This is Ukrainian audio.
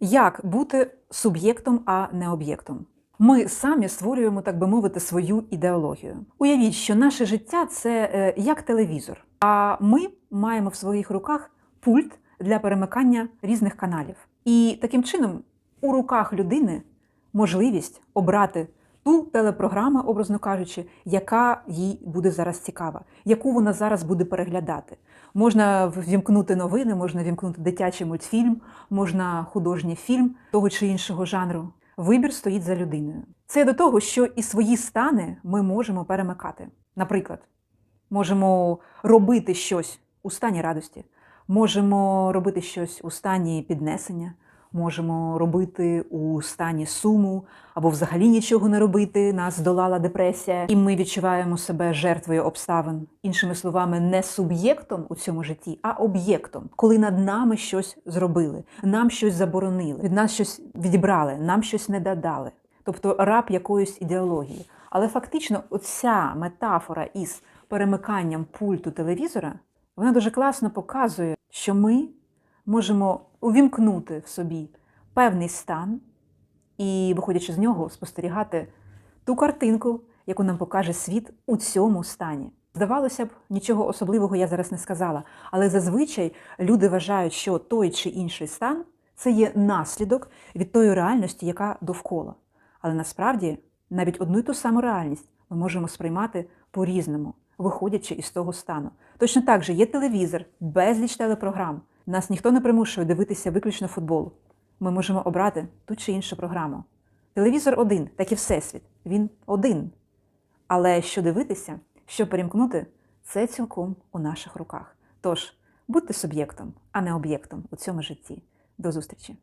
Як бути суб'єктом, а не об'єктом? Ми самі створюємо, так би мовити, свою ідеологію. Уявіть, що наше життя це е, як телевізор, а ми маємо в своїх руках пульт для перемикання різних каналів. І таким чином у руках людини можливість обрати ту телепрограму, образно кажучи, яка їй буде зараз цікава, яку вона зараз буде переглядати. Можна ввімкнути новини, можна вімкнути дитячий мультфільм, можна художній фільм того чи іншого жанру. Вибір стоїть за людиною. Це до того, що і свої стани ми можемо перемикати. Наприклад, можемо робити щось у стані радості, можемо робити щось у стані піднесення, можемо робити у стані суму, або взагалі нічого не робити, нас здолала депресія, і ми відчуваємо себе жертвою обставин, іншими словами, не суб'єктом у цьому житті, а об'єктом, коли над нами щось зробили, нам щось заборонили, від нас щось відібрали, нам щось не додали. Тобто раб якоїсь ідеології. Але фактично, оця метафора із перемиканням пульту телевізора, вона дуже класно показує, що ми можемо увімкнути в собі певний стан і, виходячи з нього, спостерігати ту картинку, яку нам покаже світ у цьому стані. Здавалося б, нічого особливого я зараз не сказала, але зазвичай люди вважають, що той чи інший стан це є наслідок від тої реальності, яка довкола. Але насправді навіть одну й ту саму реальність ми можемо сприймати по-різному, виходячи із того стану. Точно так же є телевізор, безліч телепрограм. Нас ніхто не примушує дивитися виключно футбол. Ми можемо обрати ту чи іншу програму. Телевізор один, так і всесвіт. Він один. Але що дивитися, що перемкнути, це цілком у наших руках. Тож будьте суб'єктом, а не об'єктом у цьому житті. До зустрічі!